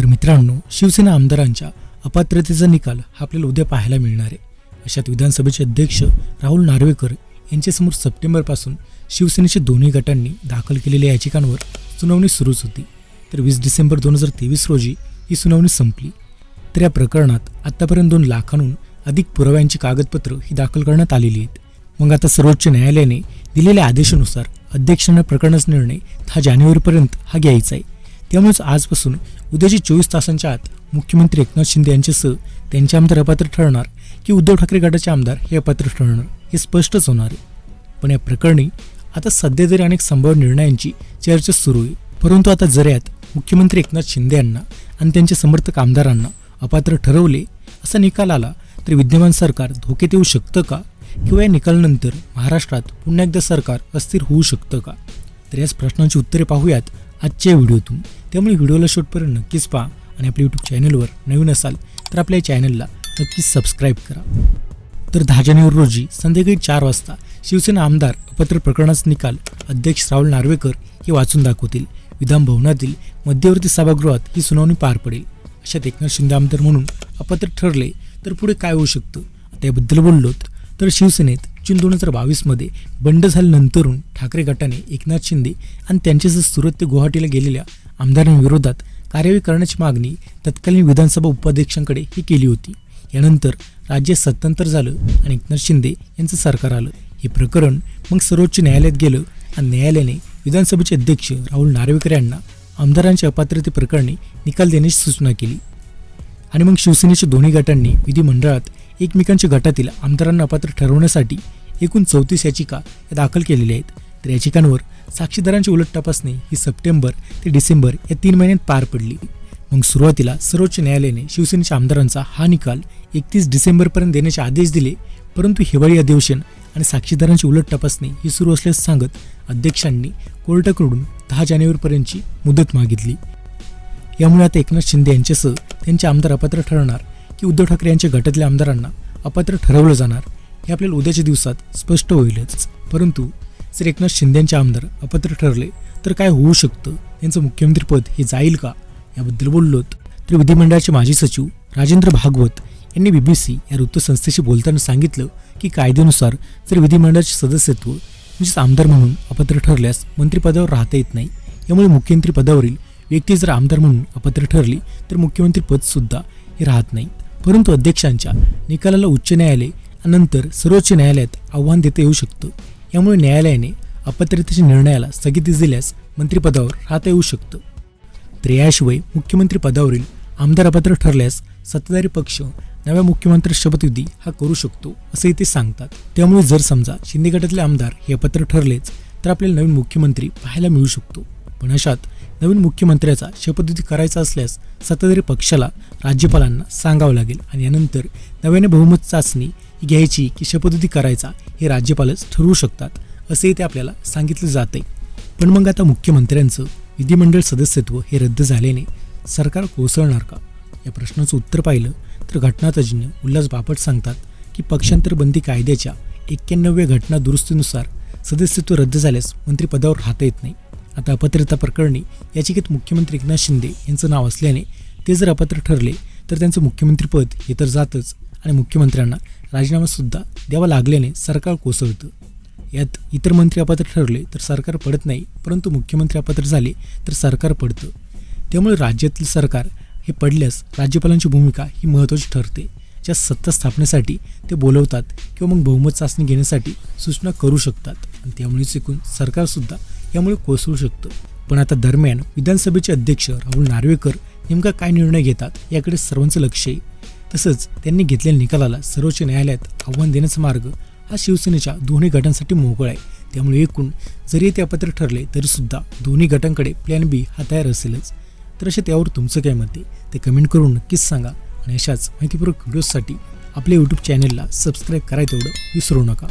तर मित्रांनो शिवसेना आमदारांच्या अपात्रतेचा निकाल हा आपल्याला उद्या पाहायला मिळणार आहे. अशात विधानसभेचे अध्यक्ष राहुल नार्वेकर यांच्यासमोर सप्टेंबरपासून शिवसेनेच्या दोन्ही गटांनी दाखल केलेल्या याचिकांवर सुनावणी सुरूच होती. तर वीस डिसेंबर दोन हजार तेवीस रोजी ही सुनावणी संपली. तर या प्रकरणात आतापर्यंत दोन लाखांहून अधिक पुराव्यांची कागदपत्र ही दाखल करण्यात आलेली आहेत. मग आता सर्वोच्च न्यायालयाने दिलेल्या आदेशानुसार अध्यक्षांना प्रकरणाचा निर्णय हा जानेवारीपर्यंत हा घ्यायचा आहे. त्यामुळेच आजपासून उद्याच्या चोवीस तासांच्या आत मुख्यमंत्री एकनाथ शिंदे यांच्यासह त्यांचे आमदार अपात्र ठरणार की उद्धव ठाकरे गटाचे आमदार हे अपात्र ठरणार हे स्पष्टच होणार आहे. पण या प्रकरणी आता सध्या तरी अनेक संभाव्य निर्णयांची चर्चा सुरू आहे परंतु आता जर यात मुख्यमंत्री एकनाथ शिंदे यांना आणि त्यांच्या समर्थक आमदारांना अपात्र ठरवले असा निकाल आला तर विद्यमान सरकार धोक्यात येऊ शकतं का? किंवा या निकालानंतर महाराष्ट्रात पुन्हा एकदा सरकार अस्थिर होऊ शकतं का? तर याच प्रश्नांची उत्तरे पाहूयात आजच्या व्हिडिओतून. त्यामुळे व्हिडिओला शेवटपर्यंत नक्कीच पहा आणि आपल्या यूट्यूब चॅनलवर नवीन असाल तर आपल्या चॅनलला नक्कीच सबस्क्राईब करा. तर दहा जानेवारी रोजी संध्याकाळी चार वाजता शिवसेना आमदार अपत्र प्रकरणाचा निकाल अध्यक्ष राहुल नार्वेकर हे वाचून दाखवतील. विधान भवनातील मध्यवर्ती सभागृहात ही सुनावणी पार पडेल. अशात एकनाथ शिंदे आमदार म्हणून अपत्र ठरले तर पुढे काय होऊ शकतं? आता याबद्दल बोललोत तर शिवसेनेत जून दोन हजार बावीसमध्ये बंड झाल्यानंतरून ठाकरे गटाने एकनाथ शिंदे आणि त्यांच्यासह सुरत ते गुवाहाटीला गेलेल्या आमदारांविरोधात कार्यवाही करण्याची मागणी तत्कालीन विधानसभा उपाध्यक्षांकडे ही केली होती. यानंतर राज्य सत्तांतर झालं आणि एकनाथ शिंदे यांचं सरकार आलं. हे प्रकरण मग सर्वोच्च न्यायालयात गेलं आणि न्यायालयाने विधानसभेचे अध्यक्ष राहुल नार्वेकर यांना आमदारांच्या अपात्रते प्रकरणी निकाल देण्याची सूचना केली. आणि मग शिवसेनेच्या दोन्ही गटांनी विधिमंडळात एकमेकांच्या गटातील आमदारांना अपात्र ठरवण्यासाठी एकूण चौतीस याचिका दाखल केलेल्या आहेत. तर याचिकांवर साक्षीदारांची उलट तपासणी ही सप्टेंबर ते डिसेंबर या तीन महिन्यात पार पडली. मग सुरुवातीला सर्वोच्च न्यायालयाने शिवसेनेच्या आमदारांचा हा निकाल एकतीस डिसेंबरपर्यंत देण्याचे आदेश दिले परंतु हिवाळी अधिवेशन आणि साक्षीदारांची उलट तपासणी ही सुरू असल्याचं सांगत अध्यक्षांनी कोर्टाकडून दहा जानेवारीपर्यंतची मुदत मागितली. यामुळे आता एकनाथ शिंदे यांच्यासह त्यांचे आमदार अपात्र ठरणार की उद्धव ठाकरे यांच्या गटातल्या आमदारांना अपात्र ठरवलं जाणार हे आपल्याला उद्याच्या दिवसात स्पष्ट होईलच. परंतु जर एकनाथ शिंद्यांचे आमदार अपात्र ठरले तर काय होऊ शकतं? त्यांचं मुख्यमंत्रीपद हे जाईल का? याबद्दल बोललोत तर विधिमंडळाचे माजी सचिव राजेंद्र भागवत यांनी बीबीसी या वृत्तसंस्थेशी बोलताना सांगितलं की कायद्यानुसार जर विधिमंडळाचे सदस्यत्व म्हणजेच आमदार म्हणून अपात्र ठरल्यास मंत्रिपदावर राहता येत नाही. यामुळे मुख्यमंत्री पदावरील व्यक्ती जर आमदार म्हणून अपात्र ठरली तर मुख्यमंत्री हे राहत नाही. परंतु अध्यक्षांच्या निकालाला उच्च न्यायालय नंतर सर्वोच्च न्यायालयात आव्हान देता येऊ शकतं. यामुळे न्यायालयाने अपात्रतेच्या निर्णयाला स्थगिती दिल्यास मंत्रिपदावर राहता येऊ शकतं. तर याशिवाय मुख्यमंत्री पदावरील आमदार अपात्र ठरल्यास सत्ताधारी पक्ष नव्या मुख्यमंत्री शपथविधी हा करू शकतो असंही ते सांगतात. त्यामुळे जर समजा शिंदे गटातले आमदार हे अपात्र ठरलेच तर आपल्याला नवीन मुख्यमंत्री पाहायला मिळू शकतो. पण अशात नवीन मुख्यमंत्र्याचा शपथविधी करायचा असल्यास सत्ताधारी पक्षाला राज्यपालांना सांगावं लागेल आणि यानंतर नव्याने बहुमत चाचणी घ्यायची की शपथविधी करायचा हे राज्यपालच ठरवू शकतात असेही ते आपल्याला सांगितलं जाते पण मग आता मुख्यमंत्र्यांचं विधिमंडळ सदस्यत्व हे रद्द झाल्याने सरकार कोसळणार का? या प्रश्नाचं उत्तर पाहिलं तर घटनातज्ज्ञ उल्हास बापट सांगतात की पक्षांतर बंदी कायद्याच्या एक्क्याण्णव्या घटना दुरुस्तीनुसार सदस्यत्व रद्द झाल्यास मंत्रिपदावर राहता येत नाही. आता अपात्रता प्रकरणी याचिकेत मुख्यमंत्री एकनाथ शिंदे यांचं नाव असल्याने ते जर अपात्र ठरले तर त्यांचं मुख्यमंत्रीपद हे तर जातच आणि मुख्यमंत्र्यांना राजीनामासुद्धा द्यावा लागल्याने सरकार कोसळतं. यात इतर मंत्री अपात्र ठरले तर सरकार पडत नाही परंतु मुख्यमंत्री अपात्र झाले तर सरकार पडतं. त्यामुळे राज्यातील सरकार हे पडल्यास राज्यपालांची भूमिका ही महत्त्वाची ठरते. ज्या सत्ता स्थापनेसाठी ते बोलवतात किंवा मग बहुमत चाचणी घेण्यासाठी सूचना करू शकतात. आणि त्यामुळे चुकून सरकारसुद्धा यामुळे कोसळू शकतं. पण आता दरम्यान विधानसभेचे अध्यक्ष राहुल नार्वेकर नेमका काय निर्णय घेतात याकडे सर्वांचं लक्ष आहे. तसंच त्यांनी घेतलेल्या निकालाला सर्वोच्च न्यायालयात आव्हान देण्याचा मार्ग हा शिवसेनेच्या दोन्ही गटांसाठी मोकळा आहे. त्यामुळे एकूण जरी ते अपात्र ठरले तरीसुद्धा दोन्ही गटांकडे प्लॅन बी हा तयार असेलच. तर असे त्यावर तुमचं काय मत आहे? ते कमेंट करून नक्कीच सांगा आणि अशाच माहितीपूर्वक व्हिडिओजसाठी आपल्या यूट्यूब चॅनलला सबस्क्राईब करायला तेवढं विसरू नका.